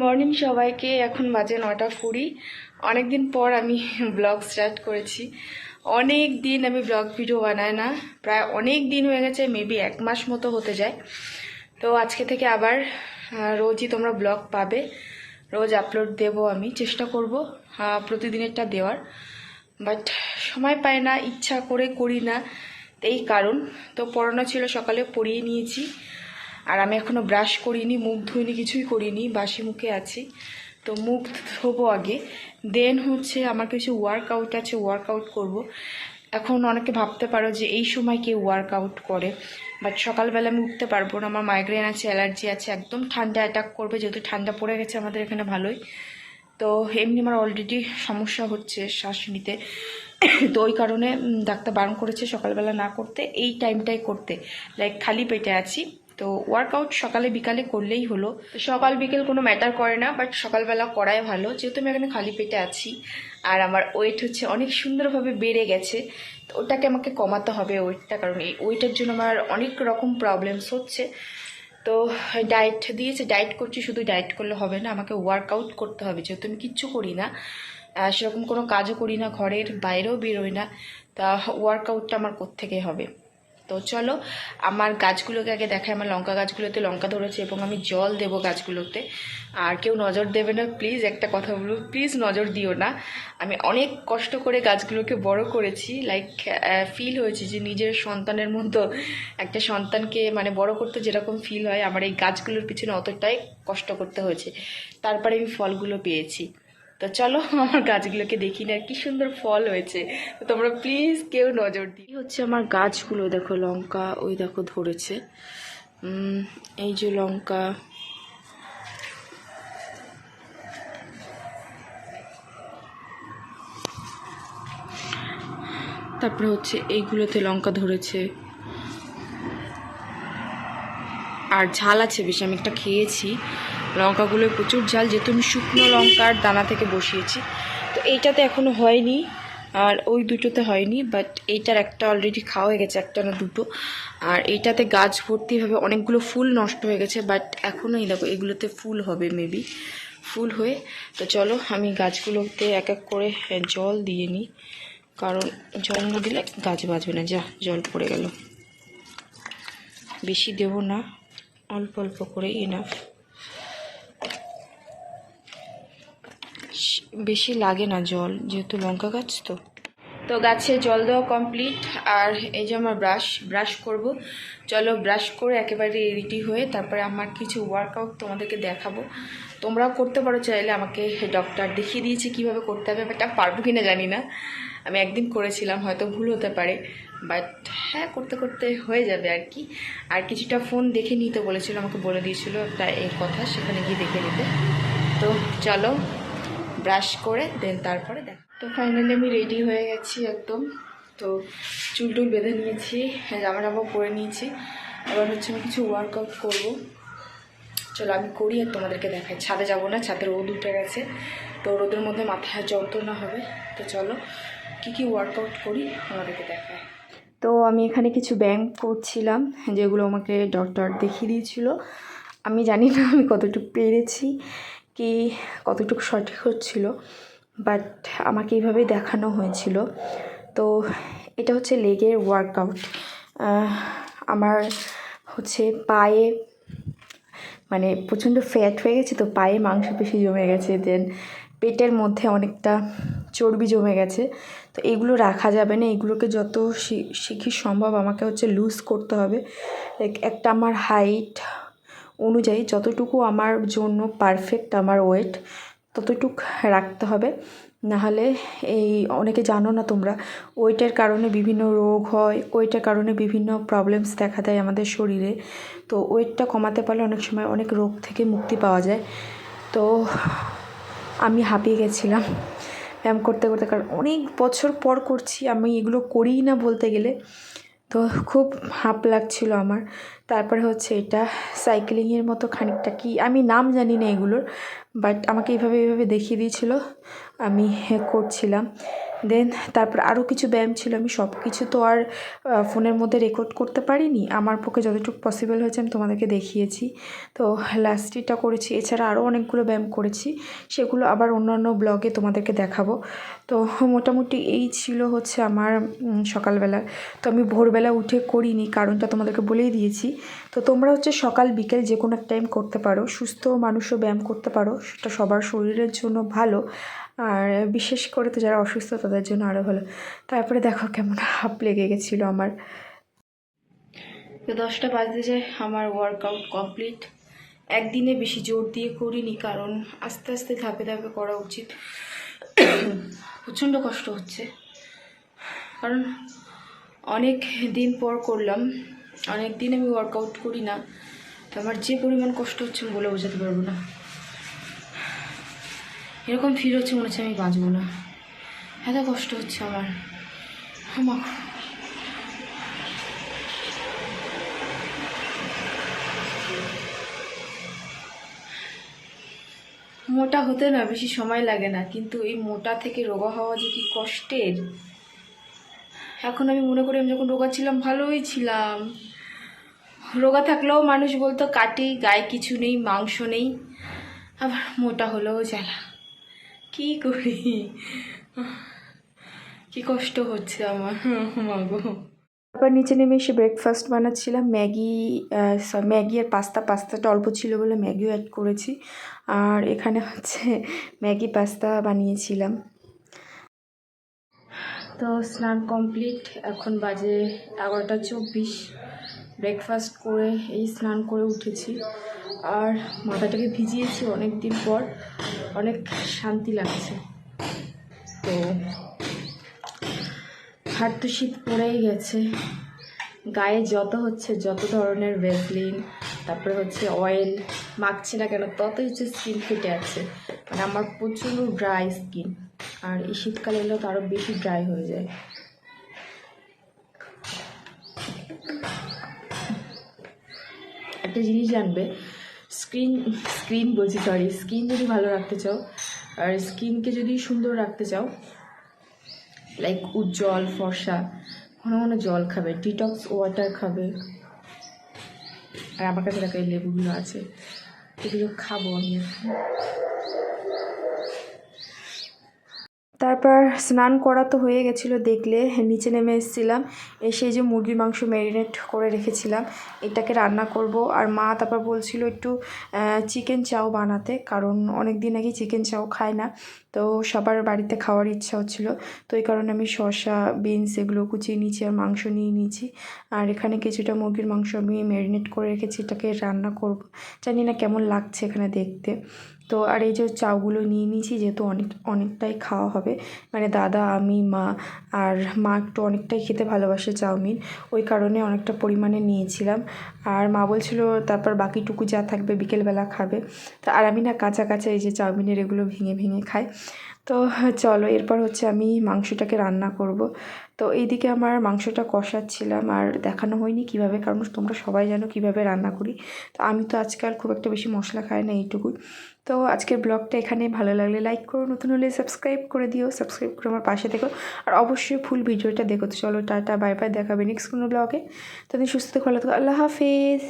Morning সবাইকে, এখন বাজে নটা কুড়ি। অনেক দিন পর আমি ব্লগ স্টার্ট করেছি। অনেক দিন আমি ব্লগ ভিডিও বানাই না। প্রায় অনেক দিন হয়ে গেছে, মেবি এক মাস মতো হতে যায়। তো আজকে থেকে আবার রোজই তোমরা ব্লগ পাবে। রোজ আপলোড দেব আমি, চেষ্টা করব প্রতিদিনেরটা দেওয়ার। বাট সময় পায় না, ইচ্ছা করে করি না, এই কারণ। তো পড়ানো ছিল, সকালে পড়িয়ে নিয়েছি। আর আমি এখনও ব্রাশ করিনি, মুখ ধুইনি, কিছুই করিনি, বাসি মুখে আছি। তো মুখ ধোবো আগে। দেন হচ্ছে আমার কিছু ওয়ার্কআউট আছে ওয়ার্কআউট করব। এখন অনেকে ভাবতে পারো যে এই সময় কে ওয়ার্কআউট করে। বাট সকালবেলা আমি উঠতে পারব না, আমার মাইগ্রেন আছে অ্যালার্জি আছে, একদম ঠান্ডা অ্যাটাক করবে, যেহেতু ঠান্ডা পড়ে গেছে আমাদের এখানে ভালোই। তো এমনি আমার অলরেডি সমস্যা হচ্ছে শ্বাস নিতে। তো ওই কারণে ডাক্তার বারণ করেছে সকালবেলা না করতে, এই টাইমটাই করতে। লাইক খালি পেটে আছি। তো ওয়ার্কআউট সকালে বিকালে করলেই হলো। সকাল বিকেল কোনো ম্যাটার করে না বাট সকালবেলা করাই ভালো। যেহেতু আমি এখানে খালি পেটে আছি, আর আমার ওয়েট হচ্ছে অনেক সুন্দরভাবে বেড়ে গেছে, তো ওটাকে আমাকে কমাতে হবে ওয়েটটা, কারণ এই ওয়েটের জন্য আমার অনেক রকম প্রবলেমস হচ্ছে। তো ডায়েট দিয়েছে ডায়েট করছি, শুধু ডায়েট করলে হবে না, আমাকে ওয়ার্কআউট করতে হবে। যেহেতু আমি কিচ্ছু করি না সেরকম কোনো কাজও করি না, ঘরের বাইরেও বেরোই না, তা ওয়ার্কআউটটা আমার কোত্থেকে হবে? তো চলো, আমার গাছগুলোকে আগে দেখায় আমার লঙ্কা গাছগুলোতে লঙ্কা ধরেছে এবং আমি জল দেবো গাছগুলোতে। আর কেউ নজর দেবে না প্লিজ একটা কথা বলব প্লিজ নজর দিও না। আমি অনেক কষ্ট করে গাছগুলোকে বড় করেছি লাইক ফিল হয়েছে যে নিজের সন্তানের মতো একটা সন্তানকে মানে বড় করতে যেরকম ফিল হয়, আমার এই গাছগুলোর পিছনে অতটাই কষ্ট করতে হয়েছে। তারপরে আমি ফলগুলো পেয়েছি। তো চলো, আমার গাছগুলোকে দেখি না, কি সুন্দর ফল হয়েছে। তো তোমরা প্লিজ কেউ নজর দিই হচ্ছে আমার গাছগুলো, দেখো লঙ্কা, ওই দেখো ধরেছে। এই যে লঙ্কা। তারপরে হচ্ছে এইগুলোতে লঙ্কা ধরেছে। আর ঝাল আছে বেশি, আমি একটা খেয়েছি। লঙ্কাগুলো প্রচুর ঝাল, যেহেতু আমি শুকনো লঙ্কার দানা থেকে বসিয়েছি। তো এইটাতে এখনও হয়নি, আর ওই দুটোতে হয়নি বাট এইটার একটা অলরেডি খাওয়া হয়ে গেছে, একটা না দুটো। আর এইটাতে গাছ ভর্তিভাবে অনেকগুলো ফুল নষ্ট হয়ে গেছে বাট এখনও এই দেখো, এগুলোতে ফুল হবে মেবি ফুল হয়ে। তো চলো, আমি গাছগুলোতে এক এক করে জল দিয়ে নিই, কারণ জল না দিলে গাছ বাঁচবে না, যা, জল পড়ে গেল। বেশি দেবো না, অল্প অল্প করে ইনাফ বেশি লাগে না জল, যেহেতু লঙ্কা গাছ তো। তো গাছে জল দেওয়া কমপ্লিট আর এই যে আমার ব্রাশ ব্রাশ করব। চলো ব্রাশ করে একেবারে রেডি হয়ে তারপরে আমার কিছু ওয়ার্কআউট তোমাদেরকে দেখাবো। তোমরাও করতে পারো, চাইলে আমাকে ডক্টর দেখিয়ে দিয়েছে কীভাবে করতে হবে বাট আমি পারব কিনা জানি না। আমি একদিন করেছিলাম, হয়তো ভুল হতে পারে। বাট হ্যাঁ করতে করতে হয়ে যাবে আর কি। আর কিছুটা ফোন দেখে নিতে বলেছিল, আমাকে বলে দিয়েছিল একটা এই কথা, সেখানে গিয়ে দেখে নিতে। তো চলো। ব্রাশ করে দেন তারপরে দেখ। তো ফাইনালি আমি রেডি হয়ে গেছি একদম। তো চুল টুল বেঁধে নিয়েছি, জামা জামা পরে নিয়েছি। এবার হচ্ছে আমি কিছু ওয়ার্কআউট করব। চলো আমি করি আর তোমাদেরকে দেখাই। ছাদে যাব না, ছাদে রোদ উঠে গেছে। তো রোদের মধ্যে মাথায় যন্ত্রণা হবে। তো চলো, কী কী ওয়ার্কআউট করি তোমাদেরকে দেখায় তো আমি এখানে কিছু ব্যায়াম করছিলাম, যেগুলো আমাকে ডক্টর দেখিয়ে দিয়েছিল। আমি জানি না আমি কতটুকু পেরেছি। কি কতটুকু সঠিক হচ্ছিল বাট আমাকে এইভাবেই দেখানো হয়েছিল। তো এটা হচ্ছে লেগের ওয়ার্কআউট আমার হচ্ছে পায়ে মানে প্রচণ্ড ফ্যাট হয়ে গেছে তো পায়ে মাংসপেশি জমে গেছে দেন পেটের মধ্যে অনেকটা চর্বি জমে গেছে। তো এগুলো রাখা যাবে না, এগুলোকে যত শি- শিগগির সম্ভব আমাকে হচ্ছে লুজ করতে হবে। লাইক একটা আমার হাইট অনুযায়ী যতটুকু আমার জন্য পারফেক্ট আমার ওয়েট ততটুক রাখতে হবে। নাহলে এই অনেকে জানো না তোমরা ওয়েটের কারণে বিভিন্ন রোগ হয় ওয়েটের কারণে বিভিন্ন প্রবলেমস দেখা দেয় আমাদের শরীরে। তো ওয়েটটা কমাতে পারলে অনেক সময় অনেক রোগ থেকে মুক্তি পাওয়া যায়। তো আমি হাঁপিয়ে গেছিলাম ব্যায়াম করতে করতে। কারণ অনেক বছর পর করছি, আমি এগুলো করিই না বলতে গেলে। তো খুব হাঁপ লাগছিল আমার। তারপরে হচ্ছে এটা সাইক্লিংয়ের মতো খানিকটা কি, আমি নাম জানি না এগুলোর বাট আমাকে এইভাবে এইভাবে দেখিয়ে দিয়েছিল। আমি করছিলাম। দেন তারপর আরও কিছু ব্যায়াম ছিল, আমি সব কিছু তো আর ফোনের মধ্যে রেকর্ড করতে পারিনি। আমার পক্ষে যতটুকু পসিবল হয়েছে আমি তোমাদেরকে দেখিয়েছি। তো লাস্টিটা করেছি। এছাড়া আরও অনেকগুলো ব্যায়াম করেছি। সেগুলো আবার অন্যান্য ব্লগে তোমাদেরকে দেখাবো। তো মোটামুটি এই ছিল হচ্ছে আমার সকালবেলা। তো আমি ভোরবেলা উঠে করিনি, কারণটা তোমাদেরকে বলেই দিয়েছি। তো তোমরা হচ্ছে সকাল, বিকেল যে কোনো টাইম করতে পারো। সুস্থ মানুষও ব্যায়াম করতে পারো। সেটা সবার শরীরের জন্য ভালো। আর বিশেষ করে তো যারা অসুস্থ তাদের জন্য আরও ভালো। তারপরে দেখো কেমন হাঁপ লেগে গেছিল আমার। তো দশটা বাজতে যায়, আমার ওয়ার্কআউট কমপ্লিট একদিনে বেশি জোর দিয়ে করিনি, কারণ আস্তে আস্তে ধাপে ধাপে করা উচিত। প্রচণ্ড কষ্ট হচ্ছে। কারণ অনেক দিন পর করলাম, অনেক দিন আমি ওয়ার্কআউট করি না। তো আমার যে পরিমাণ কষ্ট হচ্ছে আমি বলে বোঝাতে পারব না। এরকম ফিল হচ্ছে মনে হচ্ছে আমি বাঁচবো না। এত কষ্ট হচ্ছে আমার। আমার মোটা হতে না বেশি সময় লাগে না, কিন্তু এই মোটা থেকে রোগা হওয়া যে কি কষ্টের? এখন আমি মনে করি আমি যখন রোগা ছিলাম, ভালোই ছিলাম। রোগা থাকলেও মানুষ বলতো, কাটি, গায়ে কিছু নেই, মাংস নেই। আবার মোটা হলেও জ্বালা। কি করি? কি কষ্ট হচ্ছে আমার মাগো। তারপর নিচে নেমে এসে ব্রেকফাস্ট বানাচ্ছিলাম। ম্যাগি ম্যাগি আর পাস্তা পাস্তাটা অল্প ছিল বলে ম্যাগিও অ্যাড করেছি। আর এখানে হচ্ছে ম্যাগি পাস্তা বানিয়েছিলাম। তো স্নান কমপ্লিট এখন বাজে এগারোটা চব্বিশ। ব্রেকফাস্ট করে এই স্নান করে উঠেছি। আর মাথাটাকে ভিজিয়েছি অনেক দিন পর। অনেক শান্তি লাগছে। তো হাত তো শীত পড়েই গেছে। গায়ে যত হচ্ছে যত ধরনের ভেসলিন, তারপরে হচ্ছে অয়েল মাখছে না কেন, ততই হচ্ছে স্কিন ফেটে আছে। মানে আমার প্রচুর ড্রাই স্কিন আর এই শীতকালে এলেও তো আরও বেশি ড্রাই হয়ে যায়। একটা জিনিস জানবে স্ক্রিন স্ক্রিন বলছি সরি স্কিন যদি ভালো রাখতে চাও, আর স্কিনকে যদি সুন্দর রাখতে চাও লাইক উজ্জ্বল, ফর্সা, ঘন ঘন জল খাবে ডিটক্স ওয়াটার খাবে। আর আমার কাছে দেখা লেবুগুলো আছে, এগুলো খাব আমি এখন। তারপর স্নান করা তো হয়ে গেছিল দেখলে, নিচে নেমে এসেছিলাম, এসে যে মুরগির মাংস ম্যারিনেট করে রেখেছিলাম, এটাকে রান্না করব। আর মা তারপর বলছিল একটু চিকেন চাও বানাতে, কারণ অনেক দিন আগে চিকেন চাও খায় না। তো সবার বাড়িতে খাওয়ার ইচ্ছা হচ্ছিল। তো এই কারণে আমি শসা, বিনস এগুলো কুচিয়ে নিয়েছি আর মাংস নিয়ে নিয়েছি। আর এখানে কিছুটা মুরগির মাংস আমি ম্যারিনেট করে রেখেছি, এটাকে রান্না করব। জানি না কেমন লাগছে এখানে দেখতে। তো আর এই যে চাউগুলো নিয়ে নিয়েছি, যেহেতু অনেক, অনেকটাই খাওয়া হবে মানে দাদা, আমি, মা আর মা একটু অনেকটাই খেতে ভালোবাসে চাউমিন, ওই কারণে অনেকটা পরিমাণে নিয়েছিলাম। আর মা বলছিল, তারপর বাকিটুকু যা থাকবে বিকেলবেলা খাবে। তো আর আমি না কাঁচা কাঁচা এই যে চাউমিনের এগুলো ভেঙে ভেঙে খাই। তো চলো, এরপর হচ্ছে আমি মাংসটাকে রান্না করব। তো এইদিকে আমার মাংসটা কষাচ্ছিলাম আর দেখানো হয়নি কীভাবে, কারণ তোমরা সবাই জানো কীভাবে রান্না করি। তো আমি তো আজকাল খুব একটা বেশি মশলা খাই না এইটুকুই। তো আজকের ব্লগটা এখানে, ভালো লাগলে লাইক করো, নতুন হলে সাবস্ক্রাইব করে দিও সাবস্ক্রাইব করে আমার পাশে দেখো আর অবশ্যই ফুল ভিডিওটা দেখো। তো চলো, টাটা বাই বাই দেখাবে নেক্সট কোনো ব্লগে তাদের সুস্থ ভালো থাকো, আল্লাহ হাফেজ।